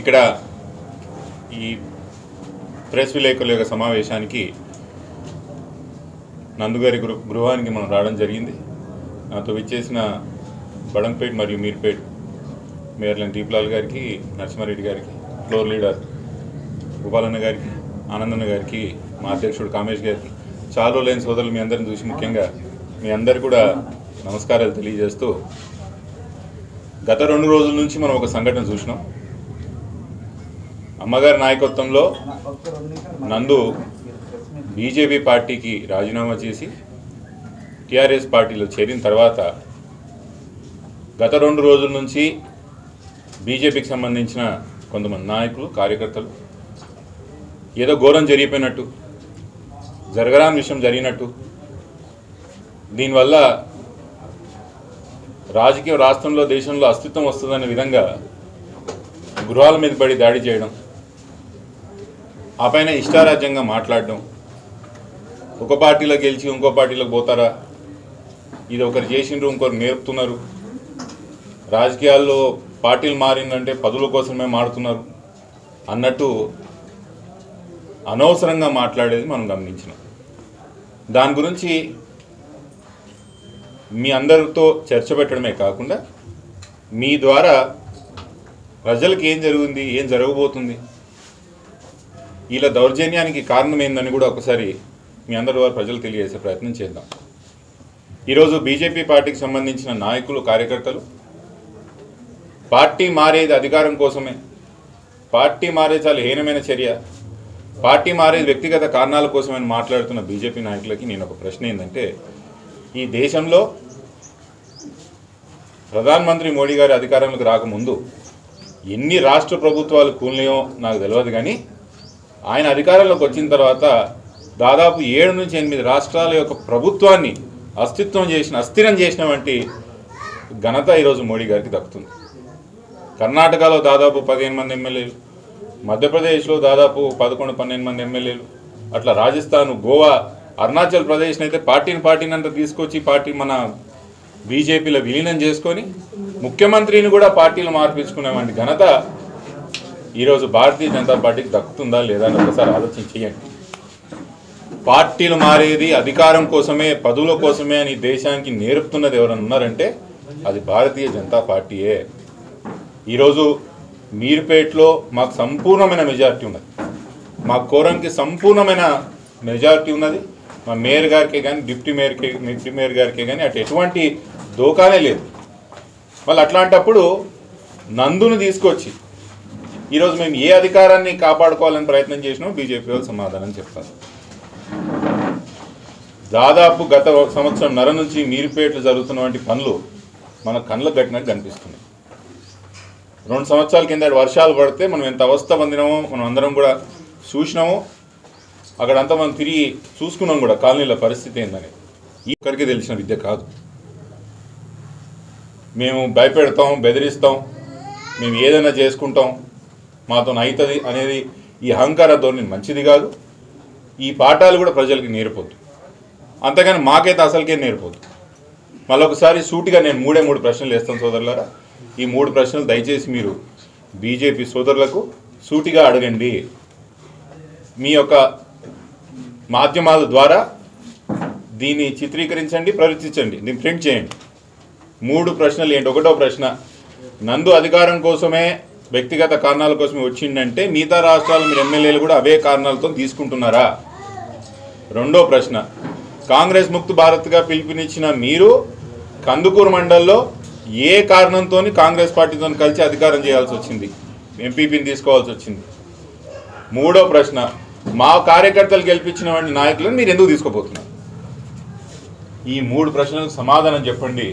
ఇక్కడ ఈ ప్రెస్ విలేకరుల యొక్క సమావేశానికి నందుగారి గృ గృహానికి మనం రావడం జరిగింది. నాతో విచ్చేసిన బడంపేట్ మరియు మీర్పేట్ మేయర్లైన్ దీప్లాల్ గారికి నరసింహారెడ్డి గారికి ఫ్లోర్ లీడర్ గోపాలన్న గారికి ఆనందన్న గారికి మా అధ్యక్షుడు కామేష్ గారికి చాలా రోజులైన సోదరులు మీ అందరిని చూసి ముఖ్యంగా మీ అందరు కూడా నమస్కారాలు తెలియజేస్తూ గత రెండు రోజుల నుంచి మనం ఒక సంఘటన చూసినాం. అమ్మగారి నాయకత్వంలో నందు బీజేపీ పార్టీకి రాజీనామా చేసి టీఆర్ఎస్ పార్టీలో చేరిన తర్వాత గత రెండు రోజుల నుంచి బీజేపీకి సంబంధించిన కొంతమంది నాయకులు కార్యకర్తలు ఏదో ఘోరం జరిగిపోయినట్టు జరగరాని విషయం జరిగినట్టు. దీనివల్ల రాజకీయ రాష్ట్రంలో దేశంలో అస్తిత్వం వస్తుందనే విధంగా గృహాల మీద పడి దాడి చేయడం ఆ పైన ఇష్టారాజ్యంగా మాట్లాడడం. ఒక పార్టీలో గెలిచి ఇంకో పార్టీలోకి పోతారా? ఇది ఒకరు చేసిండ్రు ఇంకొకరు నేర్పుతున్నారు. రాజకీయాల్లో పార్టీలు మారిందంటే పదుల కోసమే మారుతున్నారు. అన్నట్టు అనవసరంగా మాట్లాడేది మనం గమనించినాం. దాని గురించి మీ అందరితో చర్చ పెట్టడమే కాకుండా మీ ద్వారా ప్రజలకు ఏం జరిగింది ఏం జరగబోతుంది ఇలా దౌర్జన్యానికి కారణం ఏందని కూడా ఒకసారి మీ అందరి వారు ప్రజలు తెలియజేసే ప్రయత్నం చేద్దాం. ఈరోజు బీజేపీ పార్టీకి సంబంధించిన నాయకులు కార్యకర్తలు పార్టీ మారేది అధికారం కోసమే. పార్టీ మారే చాలా హీనమైన చర్య. పార్టీ మారేది వ్యక్తిగత కారణాల కోసమని మాట్లాడుతున్న బీజేపీ నాయకులకి నేను ఒక ప్రశ్న ఏంటంటే ఈ దేశంలో ప్రధానమంత్రి మోడీ గారి అధికారంలోకి రాకముందు ఎన్ని రాష్ట్ర ప్రభుత్వాలు కూలినాయో నాకు తెలియదు కానీ ఆయన అధికారంలోకి వచ్చిన తర్వాత దాదాపు ఏడు నుంచి ఎనిమిది రాష్ట్రాల యొక్క ప్రభుత్వాన్ని అస్తిత్వం చేసిన అస్థిరం చేసిన వంటి ఘనత ఈరోజు మోడీ గారికి దక్కుతుంది. కర్ణాటకలో దాదాపు పదిహేను మంది ఎమ్మెల్యేలు మధ్యప్రదేశ్లో దాదాపు పదకొండు పన్నెండు మంది ఎమ్మెల్యేలు అట్లా రాజస్థాన్ గోవా అరుణాచల్ ప్రదేశ్ని అయితే పార్టీని పార్టీని అంతా తీసుకొచ్చి పార్టీ మన బీజేపీలో విలీనం చేసుకొని ముఖ్యమంత్రిని కూడా పార్టీలు మార్పించుకునేవంటి ఘనత ఈరోజు భారతీయ జనతా పార్టీకి దక్కుతుందా లేదా అని ఒకసారి ఆలోచన చేయండి. పార్టీలు మారేది అధికారం కోసమే పదవుల కోసమే అని దేశానికి నేర్పుతున్నది ఎవరైనా ఉన్నారంటే అది భారతీయ జనతా పార్టీయే. ఈరోజు మీర్పేట్లో మాకు సంపూర్ణమైన మెజారిటీ ఉన్నది. మా కోరంకి సంపూర్ణమైన మెజార్టీ ఉన్నది. మా మేయర్ గారికే కానీ డిప్యూటీ మేయర్కే డిప్యూటీ మేయర్ గారికే కానీ అటు ఎటువంటి దోకానే లేదు. మళ్ళీ అట్లాంటప్పుడు నందును తీసుకొచ్చి ఈరోజు మేము ఏ అధికారాన్ని కాపాడుకోవాలని ప్రయత్నం చేసినామో బీజేపీ వాళ్ళు సమాధానం చెప్తారు దాదాపు గత సంవత్సరం నర నుంచి మీరుపేట్లు జరుగుతున్నటువంటి పనులు మన కళ్ళకు కట్టినట్టు కనిపిస్తున్నాయి. రెండు సంవత్సరాల కింద వర్షాలు పడితే మనం ఎంత అవస్థ పొందినామో మనం అందరం కూడా చూసినాము అక్కడంతా మనం తిరిగి చూసుకున్నాం కూడా కాలనీల పరిస్థితి ఏందని. ఈ ఒక్కరికి తెలిసిన విద్య కాదు. మేము భయపెడతాం బెదిరిస్తాం మేము ఏదైనా చేసుకుంటాం మాతో అవుతుంది అనేది ఈ అహంకార ధోరణి మంచిది కాదు. ఈ పాఠాలు కూడా ప్రజలకి నేర్పొద్దు. అంతేగాని మాకైతే అసలుకే నేర్పొద్దు. మళ్ళొకసారి సూటిగా నేను మూడే మూడు ప్రశ్నలు వేస్తాను సోదరులారా. ఈ మూడు ప్రశ్నలు దయచేసి మీరు బీజేపీ సోదరులకు సూటిగా అడగండి. మీ యొక్క మాధ్యమాల ద్వారా దీన్ని చిత్రీకరించండి ప్రవర్తించండి దీన్ని ప్రింట్ చేయండి. మూడు ప్రశ్నలు ఏంటి? ఒకటో ప్రశ్న నందు అధికారం కోసమే వ్యక్తిగత కారణాల కోసమే వచ్చిందంటే మిగతా రాష్ట్రాలు మీరు ఎమ్మెల్యేలు కూడా అవే కారణాలతో తీసుకుంటున్నారా? రెండో ప్రశ్న. కాంగ్రెస్ ముక్త భారత్గా పిలుపునిచ్చిన మీరు కందుకూరు మండల్లో ఏ కారణంతో కాంగ్రెస్ పార్టీతో కలిసి అధికారం చేయాల్సి వచ్చింది? ఎంపీపీని తీసుకోవాల్సి వచ్చింది. మూడో ప్రశ్న. మా కార్యకర్తలు గెలిపించిన వాడి నాయకులను మీరు ఎందుకు తీసుకోబోతున్నారు ఈ మూడు ప్రశ్నలకు సమాధానం చెప్పండి.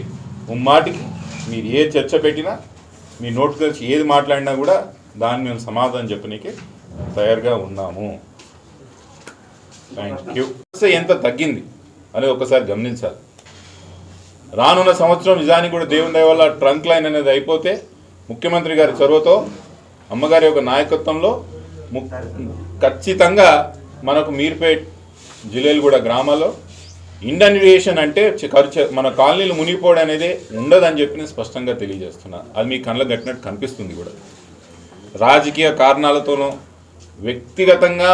ఉమ్మాటికి మీరు ఏ చర్చ పెట్టినా మీ నోటు తెలిసి ఏది మాట్లాడినా కూడా దాన్ని మేము సమాధానం చెప్పనీకి తయారుగా ఉన్నాము. థ్యాంక్ యూ ఎంత తగ్గింది? అనేది ఒకసారి గమనించాలి. రానున్న సంవత్సరం నిజానికి కూడా దేవుని దయ వల్ల ట్రంక్ లైన్ అనేది అయిపోతే ముఖ్యమంత్రి గారి చొరవతో అమ్మగారి యొక్క నాయకత్వంలో ఖచ్చితంగా మనకు మీర్పేట్ జిల్లేలుగూడ గ్రామాల్లో ఇండన్వియేషన్ అంటే ఖర్చు మన కాలనీలు మునిగిపోవడం అనేది ఉండదని చెప్పి నేను స్పష్టంగా తెలియజేస్తున్నా. అది మీ కళ్ళ కట్టినట్టు కనిపిస్తుంది కూడా. రాజకీయ కారణాలతోనో వ్యక్తిగతంగా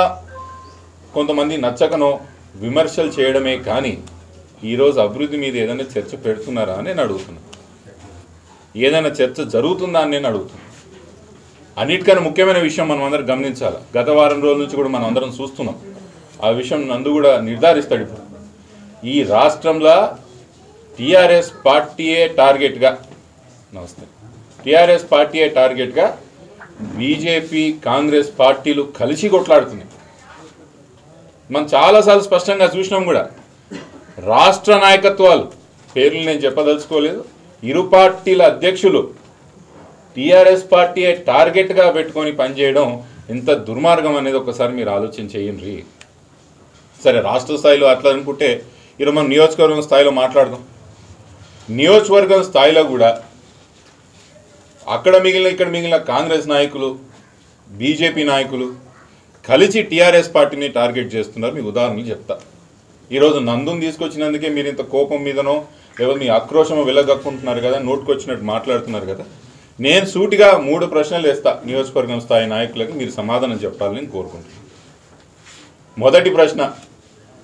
కొంతమంది నచ్చకనో విమర్శలు చేయడమే కానీ ఈరోజు అభివృద్ధి మీద ఏదైనా చర్చ పెడుతున్నారా అని నేను అడుగుతున్నాను ఏదైనా చర్చ జరుగుతుందా అని నేను అడుగుతున్నా. అన్నిటికన్నా ముఖ్యమైన విషయం మనం అందరం గమనించాలి? గత వారం రోజుల నుంచి కూడా మనం అందరం చూస్తున్నాం. ఆ విషయం నందు కూడా నిర్ధారిస్తాడు ఇప్పుడు. ఈ రాష్ట్రంలో టీఆర్ఎస్ పార్టీయే టార్గెట్గా నమస్తే టీఆర్ఎస్ పార్టీయే టార్గెట్గా బీజేపీ కాంగ్రెస్ పార్టీలు కలిసి కొట్లాడుతున్నాయి. మనం చాలాసార్లు స్పష్టంగా చూసినాం కూడా రాష్ట్ర నాయకత్వాలు పేర్లు నేను చెప్పదలుచుకోలేదు ఇరు పార్టీల అధ్యక్షులు టీఆర్ఎస్ పార్టీయే టార్గెట్గా పెట్టుకొని పనిచేయడం ఎంత దుర్మార్గం అనేది ఒకసారి మీరు ఆలోచన చేయండి. సరే రాష్ట్ర స్థాయిలో అట్లా అనుకుంటే ఈరోజు మనం నియోజకవర్గం స్థాయిలో మాట్లాడదాం. నియోజకవర్గం స్థాయిలో కూడా అక్కడ మిగిలిన ఇక్కడ మిగిలిన కాంగ్రెస్ నాయకులు బీజేపీ నాయకులు కలిసి టీఆర్ఎస్ పార్టీని టార్గెట్ చేస్తున్నారు. మీకు ఉదాహరణలు చెప్తా. ఈరోజు నందుని తీసుకొచ్చినందుకే మీరు ఇంత కోపం మీదనో లేదా మీ ఆక్రోషమో వెళ్ళగక్కుంటున్నారు కదా నోటుకొచ్చినట్టు మాట్లాడుతున్నారు కదా. నేను సూటిగా మూడు ప్రశ్నలు వేస్తా నియోజకవర్గం స్థాయి నాయకులకు. మీరు సమాధానం చెప్పాలని కోరుకుంటున్నాను. మొదటి ప్రశ్న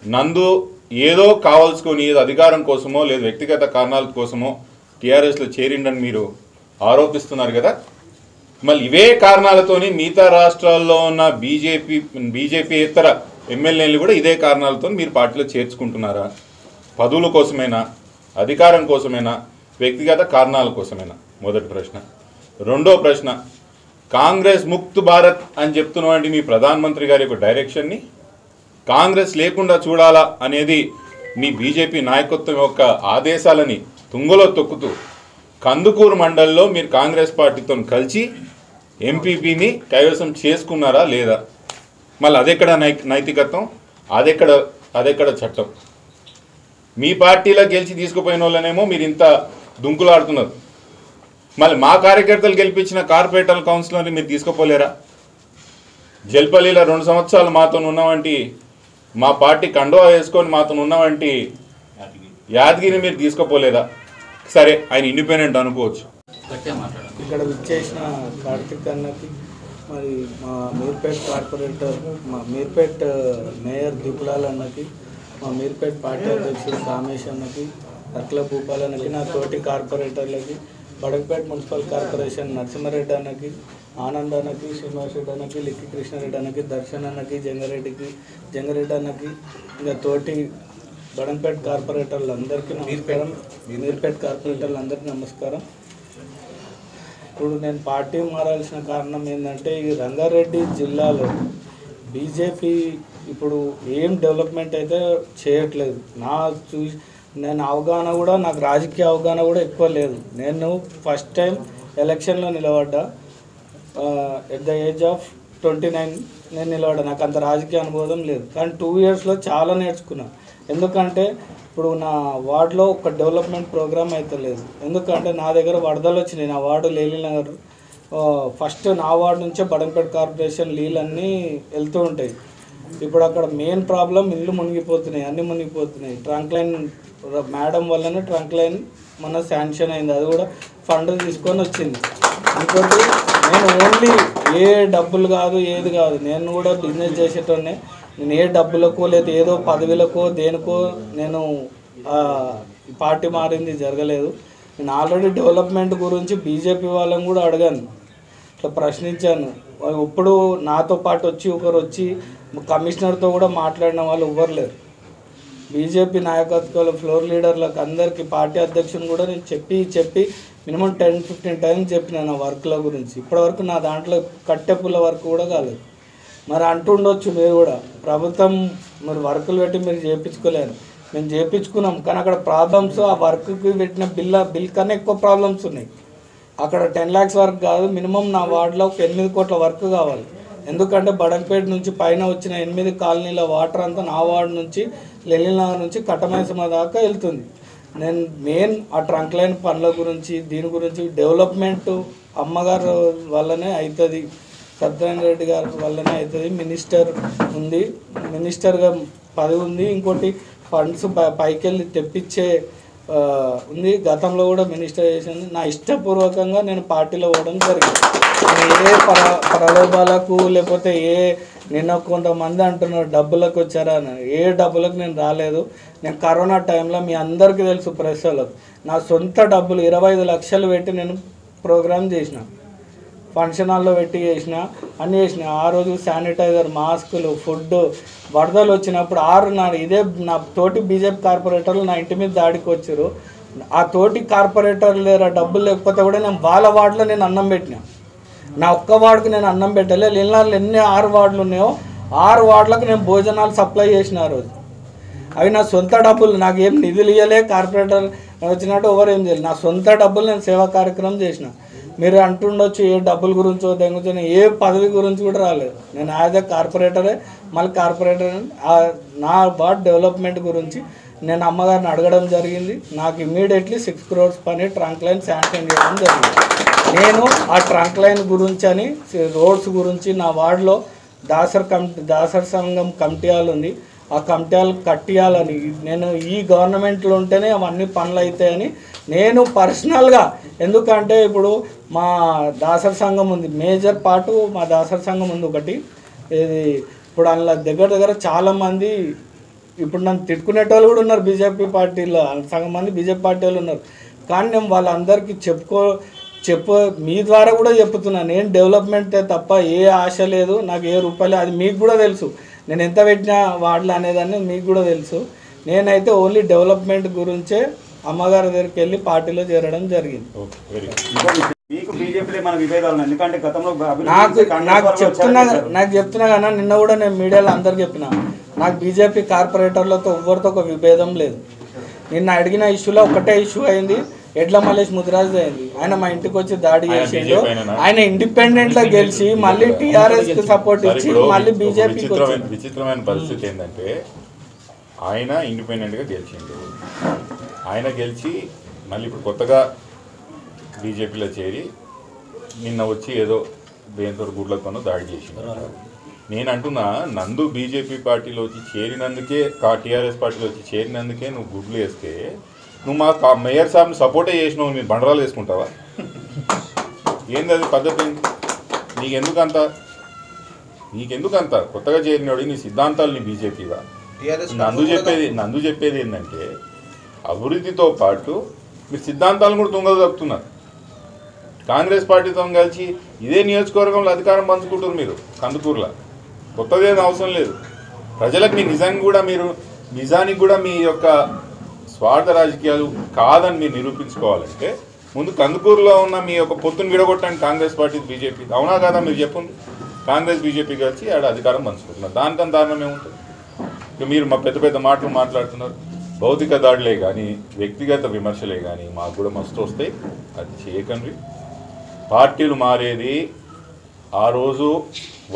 నందు ఏదో కావాల్సుకొని ఏదో అధికారం కోసమో లేదా వ్యక్తిగత కారణాల కోసమో టీఆర్ఎస్లో చేరిండని మీరు ఆరోపిస్తున్నారు కదా? మళ్ళీ ఇవే కారణాలతోని మిగతా రాష్ట్రాల్లో ఉన్న బీజేపీ బీజేపీ ఇతర ఎమ్మెల్యేలు కూడా ఇదే కారణాలతో మీరు పార్టీలో చేర్చుకుంటున్నారా? పదవుల కోసమేనా? అధికారం కోసమేనా? వ్యక్తిగత కారణాల కోసమేనా? మొదటి ప్రశ్న. రెండో ప్రశ్న. కాంగ్రెస్ ముక్త్ భారత్ అని చెప్తున్నటువంటి మీ ప్రధానమంత్రి గారి యొక్క డైరెక్షన్ని కాంగ్రెస్ లేకుండా చూడాలా అనేది మీ బీజేపీ నాయకత్వం యొక్క ఆదేశాలని తుంగలో తొక్కుతూ కందుకూరు మండలిలో మీరు కాంగ్రెస్ పార్టీతో కలిసి ఎంపీపీని కైవసం చేసుకున్నారా లేదా? మళ్ళీ అదెక్కడ నై నైతికత్వం? అదెక్కడ అదెక్కడ చట్టం? మీ పార్టీలో గెలిచి తీసుకుపోయిన వాళ్ళనేమో మీరు ఇంత దుంకులాడుతున్నారు. మళ్ళీ మా కార్యకర్తలు గెలిపించిన కార్పొరేటర్ కౌన్సిలర్ని మీరు తీసుకుపోలేరా? జల్పల్లిలో రెండు సంవత్సరాలు మాతో ఉన్నవంటి మా పార్టీ కండువా వేసుకొని మాతో ఉన్నవంటి యాదగిరి మీరు తీసుకుపోలేదా? సరే ఆయన ఇండిపెండెంట్ అనుకోవచ్చు. ఇక్కడ విచ్చేసిన కార్తిక్ అన్నకి మరి మా మీర్పేట్ కార్పొరేటర్ మా మీర్పేట్ మేయర్ దీపులాల్ అన్నకి మా మీర్పేట్ పార్టీ అధ్యక్షుడు కామేష్ అన్నకి అట్ల భూపాల్ అన్నకి నా తోటి కార్పొరేటర్లకి బడగపేట మున్సిపల్ కార్పొరేషన్ నరసింహారెడ్డి అన్నకి ఆనంద్ అన్నకి శ్రీనివాస్ రెడ్డి అన్నకి లిక్కి కృష్ణారెడ్డి అన్నకి దర్శన్ అన్నకి జంగారెడ్డికి జంగారెడ్డి అన్నకి ఇంకా తోటి బడంపేట కార్పొరేటర్లు అందరికీ నమస్కారం మీర్పేట్ కార్పొరేటర్లు అందరికీ నమస్కారం. ఇప్పుడు నేను పార్టీ మారాల్సిన కారణం ఏంటంటే ఈ రంగారెడ్డి జిల్లాలో బీజేపీ ఇప్పుడు ఏం డెవలప్మెంట్ అయితే చేయట్లేదు. నా చూ నేను అవగాహన కూడా నాకు రాజకీయ అవగాహన కూడా ఎక్కువ లేదు. నేను ఫస్ట్ టైం ఎలక్షన్లో నిలబడ్డా. At the age of twenty nine నేను నిలబడ్డా. నాకు అంత రాజకీయ అనుభవం లేదు. కానీ టూ ఇయర్స్లో చాలా నేర్చుకున్నా. ఎందుకంటే ఇప్పుడు నా వార్డులో ఒక డెవలప్మెంట్ ప్రోగ్రామ్ అయితే లేదు. ఎందుకంటే నా దగ్గర వరదలు వచ్చినాయి. నా వార్డు లేలి నగర్ ఫస్ట్ నా వార్డు నుంచే బడంపేట కార్పొరేషన్ నీళ్ళన్నీ వెళ్తూ ఉంటాయి. ఇప్పుడు అక్కడ మెయిన్ ప్రాబ్లం ఇల్లు మునిగిపోతున్నాయి. అన్నీ మునిగిపోతున్నాయి. ట్రంక్ లైన్ మేడం వల్లనే ట్రంక్ లైన్ మన శాంక్షన్ అయింది. అది కూడా ఫండ్ తీసుకొని వచ్చింది. ఇంకోటి నేను ఓన్లీ ఏ డబ్బులు కాదు ఏది కాదు. నేను కూడా బిజినెస్ చేసేటోనే నేను ఏ డబ్బులకో లేదా ఏదో పదవులకో దేనికో నేను పార్టీ మారింది జరగలేదు. నేను ఆల్రెడీ డెవలప్మెంట్ గురించి బీజేపీ వాళ్ళని కూడా అడిగాను. ఇట్లా ప్రశ్నించాను. ఇప్పుడు నాతో పాటు వచ్చి ఒకరు వచ్చి కమిషనర్తో కూడా మాట్లాడిన వాళ్ళు ఎవ్వరు లేరు. బీజేపీ నాయకత్వాలు ఫ్లోర్ లీడర్లకు అందరికీ పార్టీ అధ్యక్షుని కూడా నేను చెప్పి చెప్పి మినిమం టెన్ ఫిఫ్టీన్ టైమ్స్ చెప్పిన నా వర్క్ల గురించి. ఇప్పటివరకు నా దాంట్లో కట్టె పుల్ల వర్క్ కూడా కాలేదు. మరి అంటుండొచ్చు మీరు కూడా ప్రభుత్వం మరి వర్కులు పెట్టి మీరు చేయించుకోలేరు మేము చేయించుకున్నాం కానీ అక్కడ ప్రాబ్లమ్స్ ఆ వర్క్కి పెట్టిన బిల్ బిల్ కన్నా ఎక్కువ ప్రాబ్లమ్స్ ఉన్నాయి. అక్కడ టెన్ ల్యాక్స్ వర్క్ కాదు మినిమం నా వార్డులో ఒక ఎనిమిది కోట్ల వర్క్ కావాలి. ఎందుకంటే బడంపేట నుంచి పైన వచ్చిన ఎనిమిది కాలనీల వాటర్ అంతా నా వార్డు నుంచి లెలినగర్ నుంచి కట్టమైసమ దాకా వెళ్తుంది. నేను మెయిన్ ఆ ట్రంక్ లైన్ పనుల గురించి దీని గురించి డెవలప్మెంట్ అమ్మగారు వల్లనే అవుతుంది సత్యనారాయణ రెడ్డి గారి వల్లనే అవుతుంది మినిస్టర్ ఉంది. మినిస్టర్గా పదవి ఉంది. ఇంకోటి ఫండ్స్ పైకి వెళ్ళి తెప్పించే ఉంది. గతంలో కూడా మినిస్టర్ చేసింది. నా ఇష్టపూర్వకంగా నేను పార్టీలో పోవడం జరిగింది. ఏ ప్రలోభాలకు లేకపోతే ఏ నిన్న కొంతమంది అంటున్నారు డబ్బులకు వచ్చారా? అని. ఏ డబ్బులకు నేను రాలేదు. నేను కరోనా టైంలో మీ అందరికీ తెలుసు ప్రెస్ వాళ్ళకు నా సొంత డబ్బులు ఇరవై ఐదు లక్షలు పెట్టి నేను ప్రోగ్రామ్ చేసిన. ఫంక్షన్ హాల్లో పెట్టి చేసిన అన్నీ చేసిన. ఆ రోజు శానిటైజర్ మాస్కులు ఫుడ్ వరదలు వచ్చినప్పుడు ఆరు నా ఇదే నా తోటి బీజేపీ కార్పొరేటర్లు నా ఇంటి మీద దాడికి వచ్చారు ఆ తోటి కార్పొరేటర్లు లేరా డబ్బులు లేకపోతే కూడా నేను వాళ్ళ వార్డులో నేను అన్నం పెట్టినా. నా ఒక్క వార్డుకు నేను అన్నం పెట్టలే. ఇళ్ళల్లో ఎన్ని ఆరు వార్డులు ఉన్నాయో ఆరు వార్డులకు నేను భోజనాలు సప్లై చేసిన ఆ రోజు. అవి నా సొంత డబ్బులు. నాకు ఏం నిధులు ఇవ్వలే కార్పొరేటర్ వచ్చినట్టు ఎవరు ఏం చేయలేదు నా సొంత డబ్బులు నేను సేవా కార్యక్రమం చేసిన. మీరు అంటుండొచ్చు ఏ డబ్బుల గురించో దేని ఏ పదవి గురించి కూడా రాలేదు. నేను యాజ్ ఎ కార్పొరేటరే మళ్ళీ కార్పొరేటర్ నా వార్డ్ డెవలప్మెంట్ గురించి నేను అమ్మగారిని అడగడం జరిగింది. నాకు ఇమ్మీడియట్లీ సిక్స్ క్రోర్స్ పని ట్రంక్ లైన్ శాంక్షన్ చేయడం జరిగింది. నేను ఆ ట్రంక్ లైన్ గురించి అని రోడ్స్ గురించి నా వార్డులో దాసర్ కమిటీ దాసర్ సంఘం కమిటీ హాల్ ఉంది. ఆ కమిటీ హాల్ కట్టియాలని నేను ఈ గవర్నమెంట్లో ఉంటేనే అవన్నీ పనులు అవుతాయని నేను పర్సనల్గా ఎందుకంటే ఇప్పుడు మా దాసర్ సంఘం ఉంది. మేజర్ పార్టు మా దాసర్ సంఘం ఉంది ఒకటి. ఇది ఇప్పుడు అందులో దగ్గర దగ్గర చాలామంది ఇప్పుడు నన్ను తిట్టుకునేటోళ్ళు కూడా ఉన్నారు బీజేపీ పార్టీలో. సగం మంది బీజేపీ పార్టీ వాళ్ళు ఉన్నారు. కానీ నేను వాళ్ళందరికీ చెప్పుకో చెప్పు మీ ద్వారా కూడా చెప్తున్నా నేను డెవలప్మెంట్ తప్ప ఏ ఆశ లేదు నాకు ఏ రూపాయలు అది మీకు కూడా తెలుసు. నేను ఎంత పెట్టినా వాడలు అనేదాన్ని మీకు కూడా తెలుసు. నేనైతే ఓన్లీ డెవలప్మెంట్ గురించే అమ్మగారి దగ్గరికి వెళ్ళి పార్టీలో చేరడం జరిగింది. నాకు నాకు చెప్తున్నా. నాకు చెప్తున్నా కదా నిన్న కూడా నేను మీడియాలో అందరికి చెప్పిన. నాకు బీజేపీ కార్పొరేటర్లతో ఎవరితో ఒక విభేదం లేదు. నిన్న అడిగిన ఇష్యూలో ఒకటే ఇష్యూ అయింది. ఎడ్ల మల్లేష్ ముదిరాజ్ అయింది. ఆయన మా ఇంటికి వచ్చి దాడి చేసిండు? ఆయన ఇండిపెండెంట్గా గెలిచి మళ్ళీ టిఆర్ఎస్కి సపోర్ట్ ఇచ్చి మళ్ళీ ఒక బీజేపీకి విచిత్రమైన పరిస్థితి ఏంటంటే ఆయన ఇండిపెండెంట్గా గెలిచిండు. ఆయన గెలిచి మళ్ళీ ఇప్పుడు కొత్తగా బీజేపీలో చేరి నిన్న వచ్చి ఏదో దేంతో గుడ్లతోనో దాడి చేసిండు. నేను అంటున్నా నందు బీజేపీ పార్టీలో వచ్చి చేరినందుకే టీఆర్ఎస్ పార్టీలో వచ్చి చేరినందుకే నువ్వు గుడ్లు వేస్తే నువ్వు మా కా- మేయర్ సాబ్ని సపోర్టే చేసినావు మీరు బండరాలు వేసుకుంటావా? ఏంది అది పద్ధతి? నీకెందుకంత? నీకెందుకంత? కొత్తగా చేరినోడి నీ సిద్ధాంతాలు నీ బీజేపీవా? నందు చెప్పేది నందు చెప్పేది ఏంటంటే అభివృద్ధితో పాటు మీరు సిద్ధాంతాలను కూడా తుంగలు తప్పుతున్నారు. కాంగ్రెస్ పార్టీతో కలిసి ఇదే నియోజకవర్గంలో అధికారం పంచుకుంటారు మీరు కందుకూరులో. కొత్తదేం అవసరం లేదు. ప్రజలకు మీ నిజంగా కూడా మీరు నిజానికి కూడా మీ యొక్క స్వార్థ రాజకీయాలు కాదని మీరు నిరూపించుకోవాలంటే ముందు కందుకూరులో ఉన్న మీ యొక్క పొత్తును విడగొట్టండి కాంగ్రెస్ పార్టీ బీజేపీ. అవునా కాదా మీరు చెప్పండి? కాంగ్రెస్ బీజేపీ కలిసి ఆడ అధికారం పంచుకుంటున్నారు. దానికన్నా దారుణం ఏముంటుంది? ఇక మీరు మా పెద్ద పెద్ద మాటలు మాట్లాడుతున్నారు. భౌతిక దాడులే కానీ వ్యక్తిగత విమర్శలే కానీ మాకు కూడా మస్తు వస్తాయి. అది చేయకండి. పార్టీలు మారేది ఆ రోజు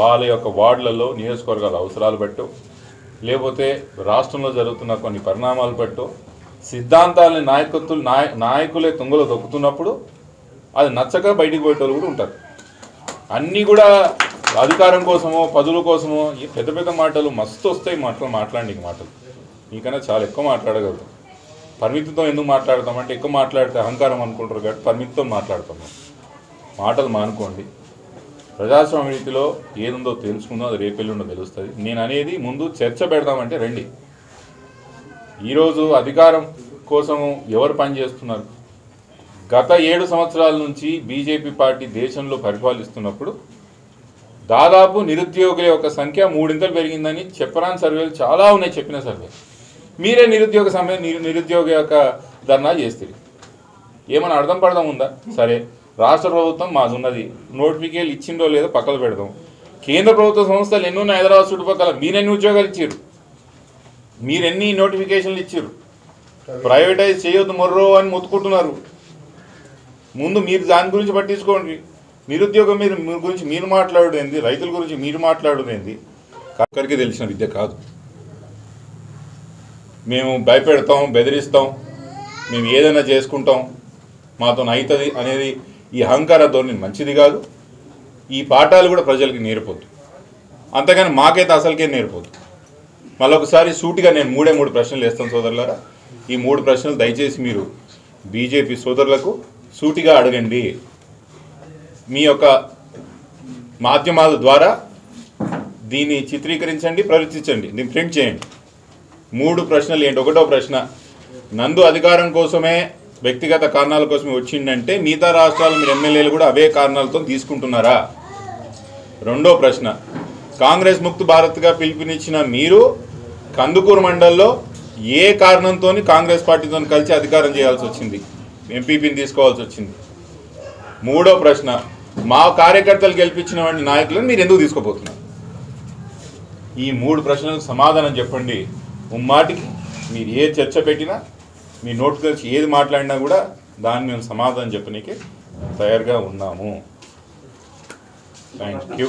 వాళ్ళ యొక్క వార్డులలో నియోజకవర్గాల అవసరాలు పెట్టు. లేకపోతే రాష్ట్రంలో జరుగుతున్న కొన్ని పరిణామాలు పెట్టు. సిద్ధాంతాలని నాయకత్వం నాయ నాయకులే తుంగలో దొక్కుతున్నప్పుడు అది నచ్చక బయటికి పోయేటోళ్ళు కూడా ఉంటారు. అన్నీ కూడా అధికారం కోసమో పదుల కోసమో ఈ పెద్ద పెద్ద మాటలు మస్తు వస్తాయి మాటలు మాట్లాడి మాటలు. నీకన్నా చాలా ఎక్కువ మాట్లాడగలుగుతాం. పరిమితితో ఎందుకు మాట్లాడతామంటే ఎక్కువ మాట్లాడితే అహంకారం అనుకుంటారు కాబట్టి పరిమితితో మాట్లాడతాం మాటలు మానుకోండి. ప్రజాస్వామ్య రీతిలో ఏదుందో తెలుసుకుందో అది రేపెళ్ళుండో తెలుస్తుంది. నేను అనేది ముందు చర్చ పెడదామంటే రండి. ఈరోజు అధికారం కోసము ఎవరు పనిచేస్తున్నారు? గత ఏడు సంవత్సరాల నుంచి బీజేపీ పార్టీ దేశంలో పరిపాలిస్తున్నప్పుడు దాదాపు నిరుద్యోగుల యొక్క సంఖ్య మూడింతలు పెరిగిందని చెప్పరాని సర్వేలు చాలా ఉన్నాయి చెప్పిన సర్వే. మీరే నిరుద్యోగ సమయం నిరుద్యోగ యొక్క ధర్నా చేస్తారు ఏమైనా అర్థం పడదాం ఉందా? సరే. రాష్ట్ర ప్రభుత్వం మాది ఉన్నది నోటిఫికేషన్ ఇచ్చిందో లేదో పక్కన పెడదాం. కేంద్ర ప్రభుత్వ సంస్థలు ఎన్ని ఉన్నాయి హైదరాబాద్ చుట్టుపక్కల? మీరెన్ని ఉద్యోగాలు ఇచ్చారు మీరెన్ని నోటిఫికేషన్లు ఇచ్చారు? ప్రైవేటైజ్ చేయొద్దు మొర్రో అని మొత్తుకుంటున్నారు. ముందు మీరు దాని గురించి పట్టించుకోండి. నిరుద్యోగం మీరు మీ గురించి మీరు మాట్లాడేది రైతుల గురించి మీరు మాట్లాడేది ఒక్కరికి తెలిసిన విద్య కాదు. మేము భయపెడతాం బెదిరిస్తాం. మేము ఏదైనా చేసుకుంటాం. మాతో అవుతుంది అనేది ఈ అహంకార ధోరణి మంచిది కాదు. ఈ పాఠాలు కూడా ప్రజలకి నేర్పొద్దు. అంతేగాని మాకైతే అసలుకే నేర్పొద్దు. మళ్ళీ ఒకసారి సూటిగా నేను మూడే మూడు ప్రశ్నలు వేస్తాను సోదరులారా. ఈ మూడు ప్రశ్నలు దయచేసి మీరు బీజేపీ సోదరులకు సూటిగా అడగండి. మీ యొక్క మాధ్యమాల ద్వారా దీన్ని చిత్రీకరించండి ప్రవర్తించండి దీన్ని ప్రింట్ చేయండి. మూడు ప్రశ్నలు ఏంటి? ఒకటో ప్రశ్న నందు అధికారం కోసమే వ్యక్తిగత కారణాల కోసమే వచ్చిందంటే మిగతా రాష్ట్రాలు మీరు ఎమ్మెల్యేలు కూడా అవే కారణాలతో తీసుకుంటున్నారా? రెండో ప్రశ్న కాంగ్రెస్ ముక్త భారత్గా పిలుపునిచ్చిన మీరు కందుకూరు మండల్లో ఏ కారణంతో కాంగ్రెస్ పార్టీతో కలిసి అధికారం చేయాల్సి వచ్చింది? ఎంపీపీని తీసుకోవాల్సి వచ్చింది. మూడో ప్రశ్న మా కార్యకర్తలు గెలిపించిన వాడి నాయకులను మీరు ఎందుకు తీసుకోబోతున్నారు? ఈ మూడు ప్రశ్నలకు సమాధానం చెప్పండి. ఉమ్మాటికి మీరు ఏ చర్చ పెట్టినా మీ నోటు వచ్చి ఏది మాట్లాడినా కూడా దాన్ని మేము సమాధానం చెప్పనీకి తయారుగా ఉన్నాము. Thank you